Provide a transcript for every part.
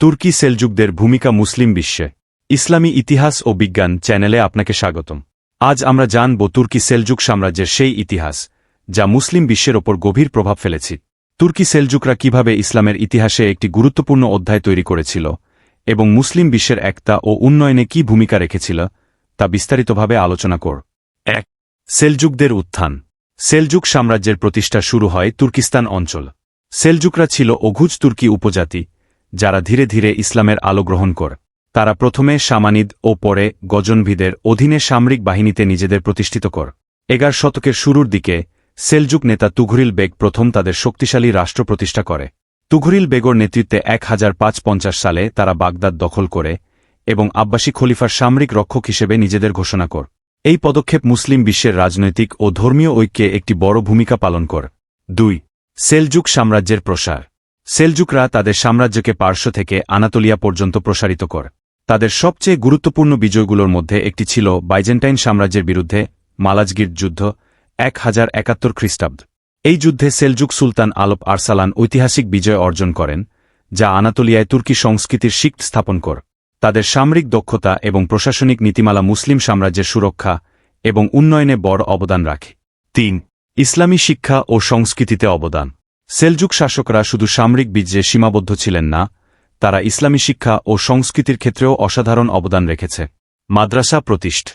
তুর্কি সেলজুকদের ভূমিকা মুসলিম বিশ্বে। ইসলামী ইতিহাস ও বিজ্ঞান চ্যানেলে আপনাকে স্বাগতম। আজ আমরা জানব তুর্কি সেলজুক সাম্রাজ্যের সেই ইতিহাস, যা মুসলিম বিশ্বের ওপর গভীর প্রভাব ফেলেছে। তুর্কি সেলজুকরা কীভাবে ইসলামের ইতিহাসে একটি গুরুত্বপূর্ণ অধ্যায় তৈরি করেছিল, এবং মুসলিম বিশ্বের একতা ও উন্নয়নে কি ভূমিকা রেখেছিল, তা বিস্তারিতভাবে আলোচনা কর। এক সেলজুকদের উত্থান। সেলজুক সাম্রাজ্যের প্রতিষ্ঠা শুরু হয় তুর্কিস্তান অঞ্চল। সেলজুকরা ছিল অঘুজ তুর্কি উপজাতি যারা ধীরে ধীরে ইসলামের আলো গ্রহণ কর। তারা প্রথমে সামানিদ ও পরে গজনভিদের অধীনে সামরিক বাহিনীতে নিজেদের প্রতিষ্ঠিত কর। এগার শতকের শুরুর দিকে, সেলজুক নেতা তুঘরিল বেগ প্রথম তাদের শক্তিশালী রাষ্ট্র প্রতিষ্ঠা করে। তুঘরিল বেগর নেতৃত্বে এক সালে তারা বাগদাদ দখল করে এবং আব্বাসী খলিফার সামরিক রক্ষক হিসেবে নিজেদের ঘোষণা কর। এই পদক্ষেপ মুসলিম বিশ্বের রাজনৈতিক ও ধর্মীয় ঐক্যে একটি বড় ভূমিকা পালন কর। দুই, সেলজুক সাম্রাজ্যের প্রসার। সেলজুকরা তাদের সাম্রাজ্যকে পার্শ্ব থেকে আনাতোলিয়া পর্যন্ত প্রসারিত কর। তাদের সবচেয়ে গুরুত্বপূর্ণ বিজয়গুলোর মধ্যে একটি ছিল বাইজেন্টাইন সাম্রাজ্যের বিরুদ্ধে মালাজগির যুদ্ধ, এক হাজার একাত্তর খ্রিস্টাব্দ। এই যুদ্ধে সেলজুক সুলতান আলপ আরসালান ঐতিহাসিক বিজয় অর্জন করেন, যা আনাতোলিয়ায় তুর্কি সংস্কৃতির শিক স্থাপন কর। তাদের সামরিক দক্ষতা এবং প্রশাসনিক নীতিমালা মুসলিম সাম্রাজ্যের সুরক্ষা এবং উন্নয়নে বড় অবদান রাখে। তিন, ইসলামী শিক্ষা ও সংস্কৃতিতে অবদান। সেলজুক শাসকরা শুধু সামরিক বীর্যে সীমাবদ্ধ ছিলেন না, তারা ইসলামী শিক্ষা ও সংস্কৃতির ক্ষেত্রেও অসাধারণ অবদান রেখেছে। মাদ্রাসা প্রতিষ্ঠ।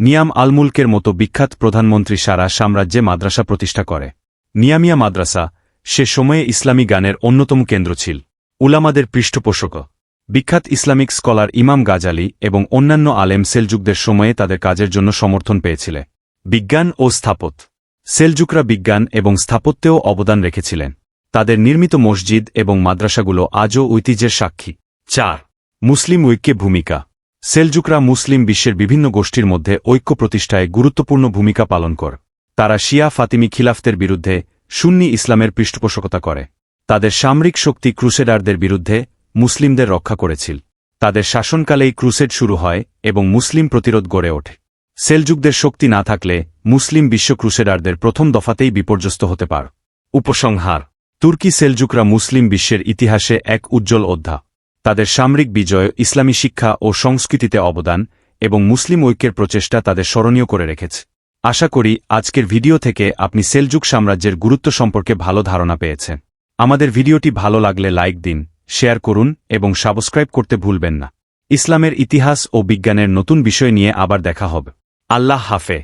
নিয়াম আলমুলকের মতো বিখ্যাত প্রধানমন্ত্রী সারা সাম্রাজ্যে মাদ্রাসা প্রতিষ্ঠা করে। নিয়ামিয়া মাদ্রাসা সে সময়ে ইসলামী গানের অন্যতম কেন্দ্র ছিল। উলামাদের পৃষ্ঠপোষক। বিখ্যাত ইসলামিক স্কলার ইমাম গাজালি এবং অন্যান্য আলেম সেলজুকদের সময়ে তাদের কাজের জন্য সমর্থন পেয়েছিলে। বিজ্ঞান ও স্থাপত সেলজুকরা বিজ্ঞান এবং স্থাপত্যেও অবদান রেখেছিলেন। তাদের নির্মিত মসজিদ এবং মাদ্রাসাগুলো আজও ঐতিহ্যের সাক্ষী। চার, মুসলিম ঐক্যে ভূমিকা। সেলজুকরা মুসলিম বিশ্বের বিভিন্ন গোষ্ঠীর মধ্যে ঐক্য প্রতিষ্ঠায় গুরুত্বপূর্ণ ভূমিকা পালন কর। তারা শিয়া ফাতিমি খিলাফতের বিরুদ্ধে সুন্নি ইসলামের পৃষ্ঠপোষকতা করে। তাদের সামরিক শক্তি ক্রুসেডারদের বিরুদ্ধে মুসলিমদের রক্ষা করেছিল। তাদের শাসনকালেই ক্রুসেড শুরু হয় এবং মুসলিম প্রতিরোধ গড়ে ওঠে। সেলজুকদের শক্তি না থাকলে মুসলিম বিশ্ব ক্রুসেডারদের প্রথম দফাতেই বিপর্যস্ত হতে পার। উপসংহার তুর্কি সেলজুকরা মুসলিম বিশ্বের ইতিহাসে এক উজ্জ্বল অধ্যা তাদের সামরিক বিজয়, ইসলামী শিক্ষা ও সংস্কৃতিতে অবদান এবং মুসলিম ঐক্যের প্রচেষ্টা তাদের স্মরণীয় করে রেখেছে। আশা করি আজকের ভিডিও থেকে আপনি সেলজুক সাম্রাজ্যের গুরুত্ব সম্পর্কে ভালো ধারণা পেয়েছেন। আমাদের ভিডিওটি ভালো লাগলে লাইক দিন, শেয়ার করুন এবং সাবস্ক্রাইব করতে ভুলবেন না। ইসলামের ইতিহাস ও বিজ্ঞানের নতুন বিষয় নিয়ে আবার দেখা হবে। আল্লাহ হাফে